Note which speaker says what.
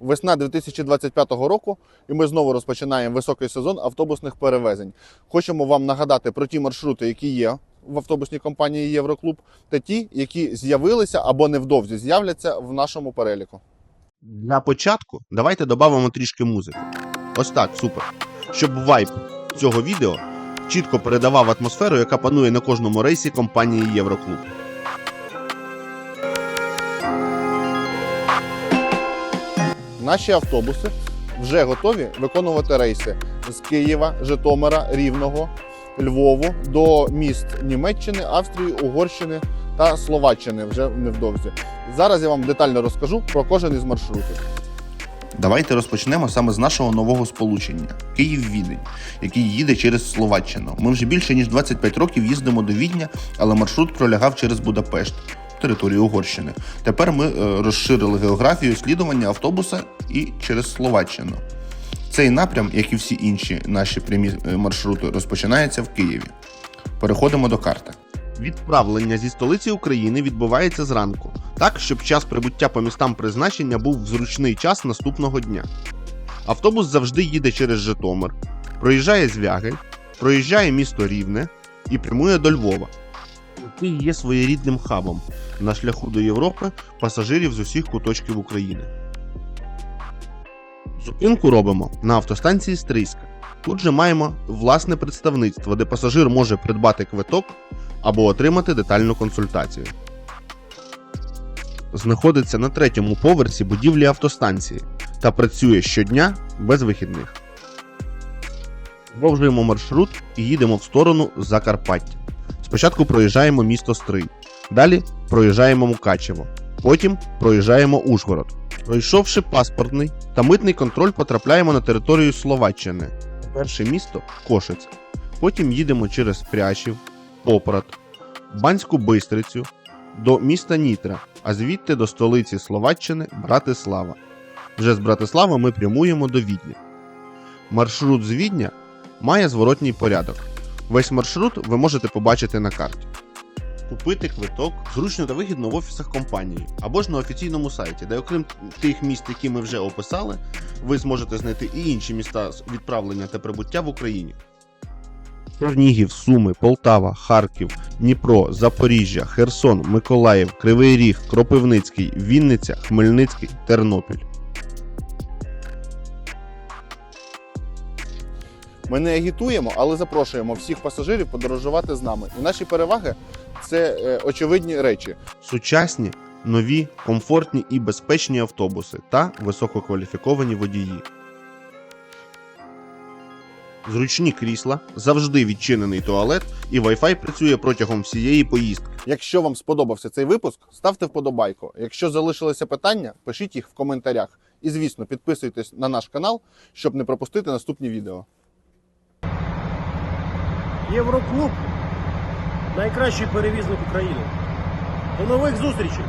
Speaker 1: Весна 2025 року, і ми знову розпочинаємо високий сезон автобусних перевезень. Хочемо вам нагадати про ті маршрути, які є в автобусній компанії Євроклуб, та ті, які з'явилися або невдовзі з'являться в нашому переліку.
Speaker 2: Для початку давайте додамо трішки музики. Ось так, супер. Щоб вайб цього відео чітко передавав атмосферу, яка панує на кожному рейсі компанії Євроклуб.
Speaker 1: Наші автобуси вже готові виконувати рейси з Києва, Житомира, Рівного, Львову до міст Німеччини, Австрії, Угорщини та Словаччини вже невдовзі. Зараз я вам детально розкажу про кожен із маршрутів.
Speaker 2: Давайте розпочнемо саме з нашого нового сполучення Київ-Відень, який їде через Словаччину. Ми вже більше ніж 25 років їздимо до Відня, але маршрут пролягав через Будапешт, територію Угорщини. Тепер ми е, розширили географію слідування автобуса і через Словаччину. Цей напрям, як і всі інші наші прямі е, маршрути, розпочинається в Києві. Переходимо до карти. Відправлення зі столиці України відбувається зранку, так щоб час прибуття по містам призначення був в зручний час наступного дня. Автобус завжди їде через Житомир, проїжджає Звягель, проїжджає місто Рівне і прямує до Львова, який є своєрідним хабом на шляху до Європи пасажирів з усіх куточків України. Зупинку робимо на автостанції Стрийська. Тут же маємо власне представництво, де пасажир може придбати квиток або отримати детальну консультацію. Знаходиться на третьому поверсі будівлі автостанції та працює щодня без вихідних. Продовжуємо маршрут і їдемо в сторону Закарпаття. Спочатку проїжджаємо місто Стрий, далі проїжджаємо Мукачево, потім проїжджаємо Ужгород. Пройшовши паспортний та митний контроль, потрапляємо на територію Словаччини. Перше місто Кошиць. Потім їдемо через Прящів, Попрат, Банську Бистрицю до міста Нітра, а звідти до столиці Словаччини Братислава. Вже з Братислава ми прямуємо до Відня. Маршрут з Відня має зворотній порядок. Весь маршрут ви можете побачити на карті. Купити квиток зручно та вигідно в офісах компанії або ж на офіційному сайті, де окрім тих міст, які ми вже описали, ви зможете знайти і інші міста відправлення та прибуття в Україні. Чернігів, Суми, Полтава, Харків, Дніпро, Запоріжжя, Херсон, Миколаїв, Кривий Ріг, Кропивницький, Вінниця, Хмельницький, Тернопіль.
Speaker 1: Ми не агітуємо, але запрошуємо всіх пасажирів подорожувати з нами. І наші переваги це е, очевидні речі.
Speaker 2: Сучасні, нові, комфортні і безпечні автобуси та висококваліфіковані водії. Зручні крісла, завжди відчинений туалет і Wi-Fi працює протягом всієї поїздки.
Speaker 1: Якщо вам сподобався цей випуск, ставте вподобайку. Якщо залишилися питання, пишіть їх в коментарях. І звісно, підписуйтесь на наш канал, щоб не пропустити наступні відео.
Speaker 3: Євроклуб найкращий перевізник України. До нових зустрічей!